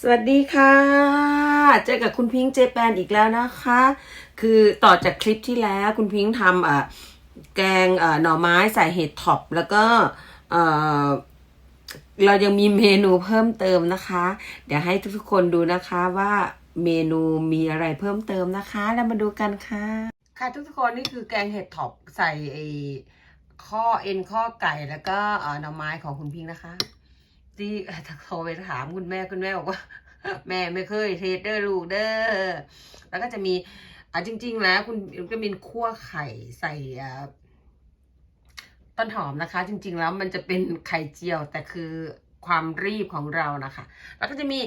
สวัสดีค่ะ เจอกับคุณพิงค์เจแปนอีกแล้วนะคะ คือต่อจากคลิปที่แล้วคุณพิงค์ทำอ่อแกงอ่หน่อไม้ใส่เห็ดท็อป แล้วก็เอ่อเรายังมีเมนูเพิ่มเติมนะคะ เดี๋ยวให้ทุกๆคนดูนะคะว่าเมนูมีอะไรเพิ่มเติมนะคะ แล้วมาดูกันค่ะ ค่ะทุกๆคนนี่คือแกงเห็ดท็อปใส่ข้อเอ็นข้อไก่แล้วก็หน่อไม้ของคุณพิงค์นะคะ ที่โทรไปถามคุณแม่คุณแม่บอกว่า แม่ไม่เคยเทสเด้อลูกเด้อแล้วก็จะมีอะจริง ๆ แล้วคุณก็มีคั่วไข่ใส่ต้นหอมนะคะ จริง ๆ แล้วมันจะเป็นไข่เจียว แต่คือความรีบของเรานะคะ แล้วก็จะมี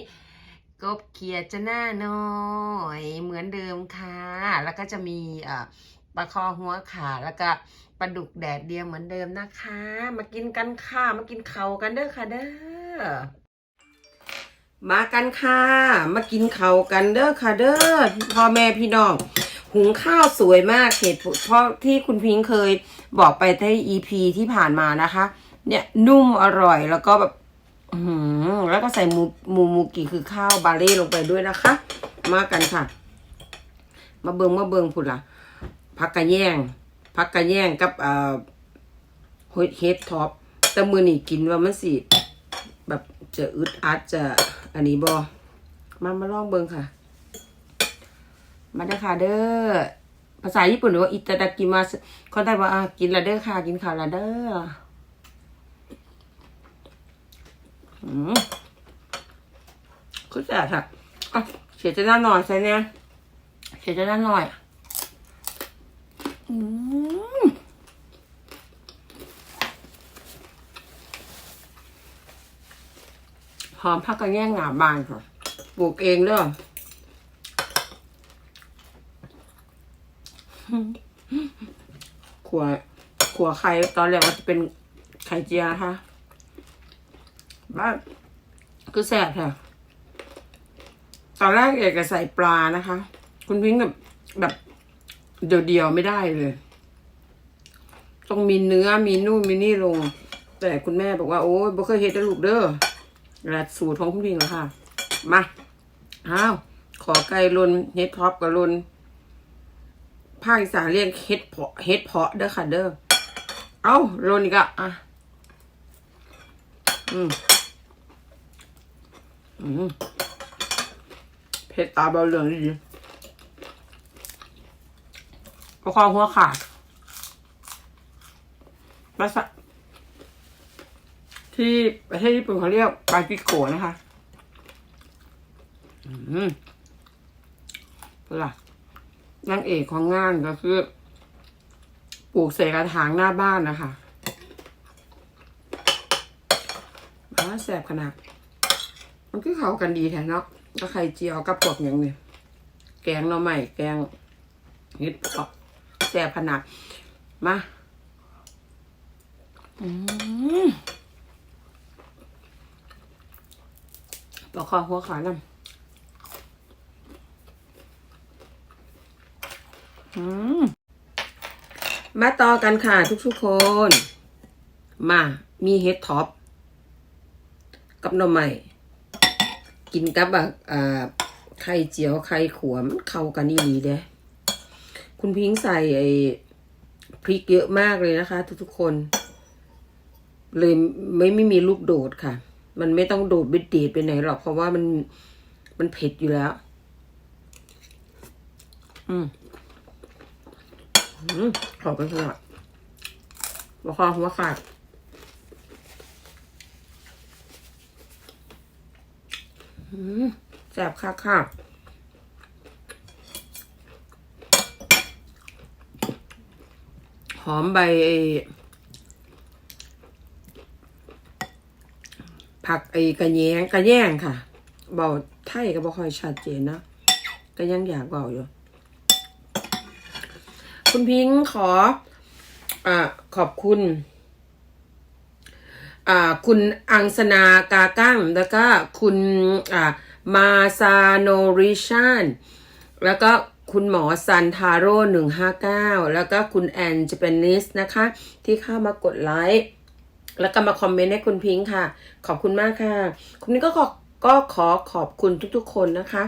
กบเขียดจะหน้าน้อยเหมือนเดิมค่ะ แล้วก็จะมีอ่าปลาคอหัวขาแล้วก็ปลาดุกแดดเดียวเหมือนเดิมนะคะ มากินกันค่ะ มากินเขากันเด้อค่ะเด้อ มากันค่ะ มากินเขากันเด้อค่ะเด้อพ่อแม่พี่น้อง หุงข้าวสวยมากเหตุเพราะที่คุณพิงเคยบอกไปใน EP ที่ผ่านมานะคะ เนี่ยนุ่มอร่อยแล้วก็แบบหือแล้วก็ใส่หมูหมูมูกิคือข้าวบาเล่ลงไปด้วยนะคะ มากันค่ะ มาเบิงมาเบิงพุ่นละพักกระแยงพักกระแยงกับเอ่อเฮดท็อปแต่มือนี่กินว่ามันสิ แบบจะอึดอัดจะอันนี้บอมามาลองเบิงค่ะ มาเด้อค่ะเด้อ ภาษาญี่ปุ่นหรือว่าอิตาดากิมาสคนไทยว่าอะกินละเด้อค่ะ กินข้าวละเด้ออืมคือแสบค่ะอะเสียจะน่าหน่อยใช่เนี่ยเสียจะน่าหน่อย อืม ห อมผักกระแยงหงาบานค่ะปลูกเองเด้อขัวขัวไข่ตอนแรกว่าจะเป็นไข่เจียวนะคะบ้านคือแสบค่ะ ตอนแรกเอกจะใส่ปลานะคะ คุณพิงแบบแบบเดียวๆไม่ได้เลยต้องมีเนื้อมีนู่นมีนี่ลง แต่คุณแม่บอกว่าโอ้ยบ่เคยเฮ็ดลูกเด้อ และสูตรของคุณพิงแล้วค่ะ มาอ้าวขอไก่ลนเฮ็ดท็อปกับลนภาคอีสานเรียกเฮ็ดเพาะเฮ็ดเพาะเด้อค่ะเด้อ เอ้าลนอีกอะอะ อืม อืมเผ็ดตาเบาเหลืองดีประคองหัวขาดมาสะ ที่ประเทศญี่ปุ่นเขาเรียกปาจิโกะนะคะอืมล่ะนางเอกของงานก็คือ ปลูกเสกกระถางหน้าบ้านนะคะมาแสบขนาด มันก็เข้ากันดีแท้เนาะก็ไข่เจียวกับพวกอย่างนี้แกงหน่อไม้แกงเห็ดเพาะแสบขนาด มา อืม ประคอหัวขาลำอืมมาต่อกันค่ะทุกๆคน มา มีเฮดท็อป กับหน่อไม้กินกับแบบอ่าไข่เจียวไข่ขวมันเข้ากันนี่ดีเด้คุณพิงใส่ไอ้พริกเยอะมากเลยนะคะ ทุกๆคน เลยไม่ไม่มีลูกโดดค่ะ มันไม่ต้องโดดไปเดดไปไหนหรอก เพราะว่ามันมันเผ็ดอยู่แล้ว อืมอืมขอบไปขนาดบอกความหัวขาดอืมแสบค่ะค่ะหอมใบไอ้ ผักไอ้กระแยงกระแยงค่ะเบาไทยก็บ่ค่อยชัดเจนนะก็ยังอยากเบาอยู่ คุณพิงค์ขออ่าขอบคุณอ่าคุณอังสนากากั้งแล้วก็คุณอ่ามาซาโนริชานแล้วก็คุณหมอซันทาโร่หนึ่งห้าเก้าแล้วก็คุณแอนจเปนิสนะคะ ที่เข้ามากดไลค์ แล้วก็มาคอมเมนต์ให้คุณพิงค์ค่ะ ขอบคุณมากค่ะ คุณนี่ก็ขอก็ขอขอบคุณทุกๆ คนนะคะ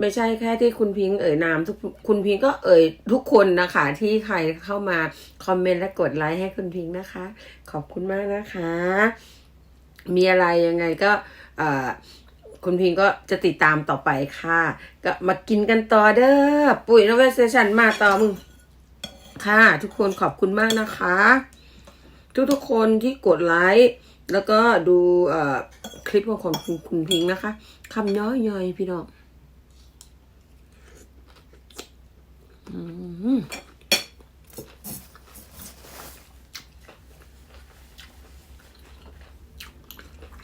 ไม่ใช่แค่ที่คุณพิงค์เอ่ยนามทุกคุณพิงค์ก็เอ่ยทุกคนนะคะ ที่ใครเข้ามาคอมเมนต์และกดไลค์ให้คุณพิงค์นะคะ ขอบคุณมากนะคะ มีอะไรยังไงก็เอ่อคุณพิงก็จะติดตามต่อไปค่ะ ก็มากินกันต่อเด้อปุ๋ยนวัตเซชันมาต่อมึง ค่ะ ทุกคนขอบคุณมากนะคะ ทุกๆคนที่กดไลค์แล้วก็ดูคลิปของคุณคุณพิงค์นะคะคำย่อยๆพี่น้อง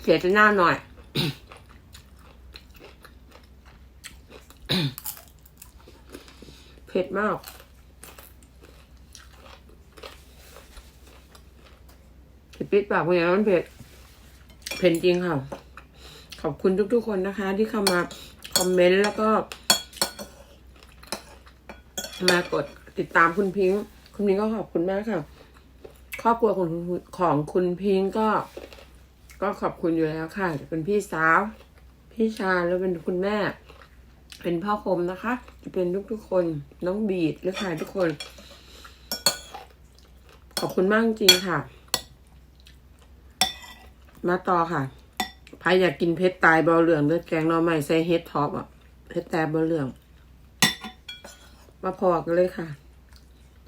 เสียจะหน้าหน่อยเผ็ดมาก เผ็ด ปิดปากเป็นอย่างนั้นเผ็ดเผ็ดจริงค่ะ ขอบคุณทุกๆคนนะคะ ที่เข้ามาคอมเมนต์แล้วก็ มากดติดตามคุณพิงค์คุณพิงค์ก็ขอบคุณมากค่ะ ครอบครัวของคุณของคุณพิงค์ก็ ก็ขอบคุณอยู่แล้วค่ะจะเป็นพี่สาว พี่ชายแล้วเป็นคุณแม่ เป็นพ่อคมนะคะ จะเป็นทุกๆคนน้องบีดหรือใครทุกคน ขอบคุณมากจริงค่ะ มาต่อค่ะใครอยากกินเพชรตายเบาเหลืองเลือดแกงหน่อไม้ใส่เฮดท็อปอะเพชรตายเบาเหลือง มาพอกันเลยค่ะ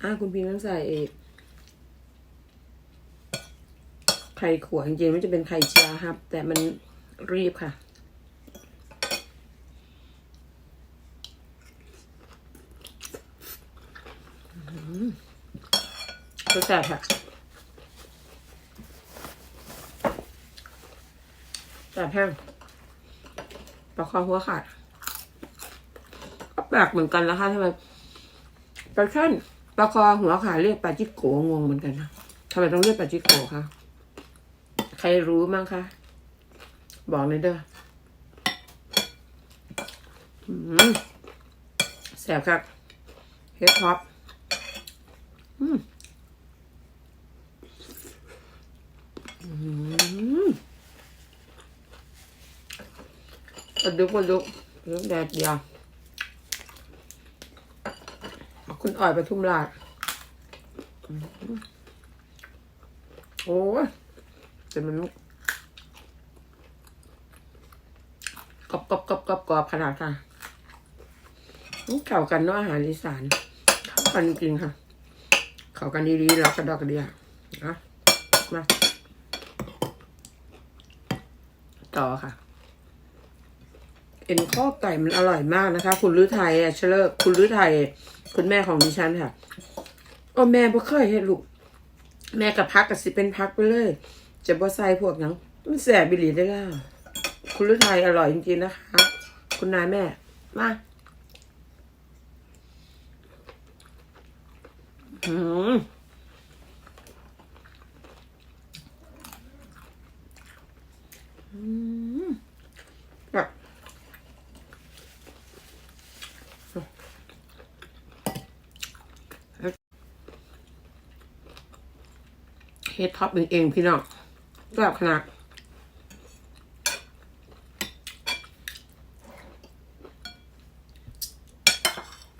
อ่าคุณพิมพ์ต้องใส่เอกไข่ขวจริงๆมันจะเป็นไข่เจียวครับ แต่มันรีบค่ะ ก็แซ่บค่ะ แซ่บแห้งปลาคอหัวขาดก็แปลกเหมือนกันนะคะทำไมปลาช่อนปลาคอหัวขาดเรียกปลาจิกโกงงเหมือนกันนะทำไมต้องเรียกปลาจิกโกคะใครรู้มั้งคะบอกหน่อยเด้อแสบครับเฮดท็อปอืม อืมกระดุกกระดุกกระดุกแดดเดียวคุณอ่อยไปทุ่มราชอืมโอ้ยจะมันกรอบกรอบกรอบกรอบกรอบขนาดค่ะนี่เข้ากันเนาะอาหารอีสานเข้ากันจริงค่ะ เข้ากันดีๆแล้วกระดอกกระเดียนะมาต่อค่ะ เอ็นข้อไก่มันอร่อยมากนะคะ คุณลือไทยอะเชลเลอร์คุณลือไทย คุณแม่ของดิฉันค่ะโอ้แม่บ่เคยเห็นลูก แม่กับพักกับสิเป็นพักไปเลย จะบ่ใส่พวกหยังมันแสบบิลีได้ล่ะคุณลือไทยอร่อยจริงๆนะคะ คุณนายแม่มาอืมอืมแบบ เฮดท็อปเองพี่น้องแบบขนาด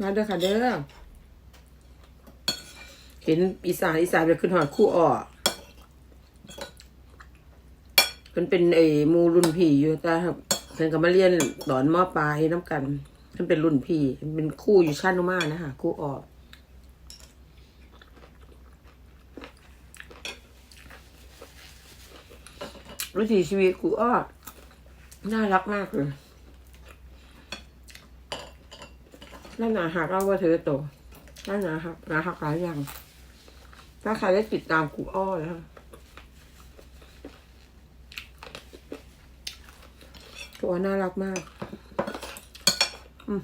มาเด้อค่ะเด้อ เห็นอีสานอีสานไปขึ้นหอดคู่อ่อมันเป็นไอ้หมูรุ่นพี่อยู่แต่ครับเพิ่นก็มาเรียนสอนมอปลายน้ำกันมันเป็นรุ่นพี่มันเป็นคู่อยู่ชั้นนุมานะคะคู่อ่อ วิถีชีวิตครูอ้อน่ารักมากเลยน่าหนาหักเอาว่าเธอโตน่าหนาหักหนาหักหลายอย่าง ถ้าใครได้ติดตามครูอ้อนะคะตัวน่ารักมากม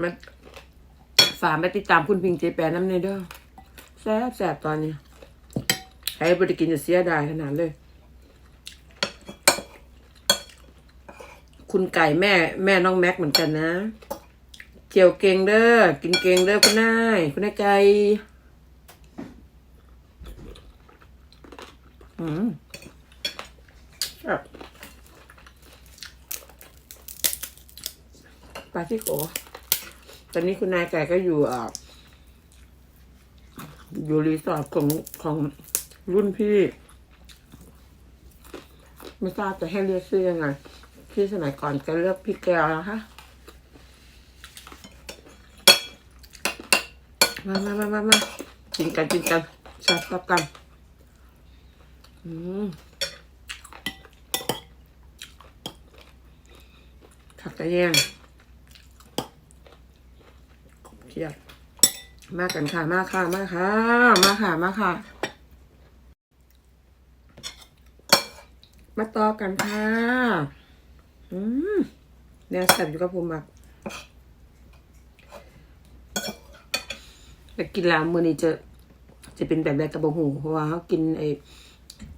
มันฝากไปติดตามคุณพิงเจแปนน้ำเนยเด้อแซ่บแซ่บตอนนี้ใครบริกินจะเสียดายขนาดเลย คุณไก่แม่แม่น้องแม็กเหมือนกันนะ เจียวเกงเด้อกินเกงเด้อคุณนายคุณนายไก่อืมปลาที่โขตอนนี้คุณนายไก่ก็อยู่อะอยู่รีสอร์ทของของรุ่นพี่ ไม่ทราบจะให้เรียกชื่อยังไง ที่สมัยก่อนจะเรียกพี่แก้วนะคะมามามามามากินกันกินกันชอบชอบกันอืมผักกระเทียมเทียบมากันค่ะ มาค่ะ มาค่ะ มาค่ะ มาค่ะ มาต่อกันค่ะ อืมแนวแซ่บอยู่กับผมมากแต่กินแล้วมือนี้จะจะเป็นแบบแบบกระบอกหูเพราะว่าเขากินไอ้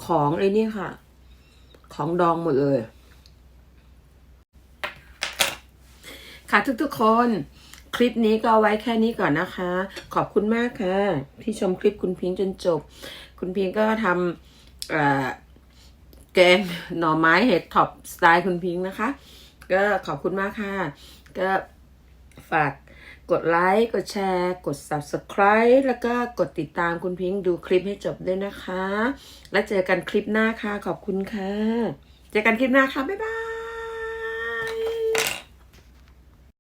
ของไอ้นี่ค่ะ ของดองหมดเลย ค่ะทุกๆคนคลิปนี้ก็เอาไว้แค่นี้ก่อนนะคะ ขอบคุณมากค่ะ ที่ชมคลิปคุณพิงจนจบ คุณพิงก็ทำเอ่อ แกงหน่อไม้เห็ดท็อปสไตล์คุณพิงค์นะคะ ก็ขอบคุณมากค่ะ ก็ฝากกดไลค์กดแชร์ กด subscribe แล้วก็กดติดตามคุณพิงค์ดูคลิปให้จบด้วยนะคะ แล้วเจอกันคลิปหน้าค่ะ ขอบคุณค่ะ เจอกันคลิปหน้าค่ะ บ๊ายบาย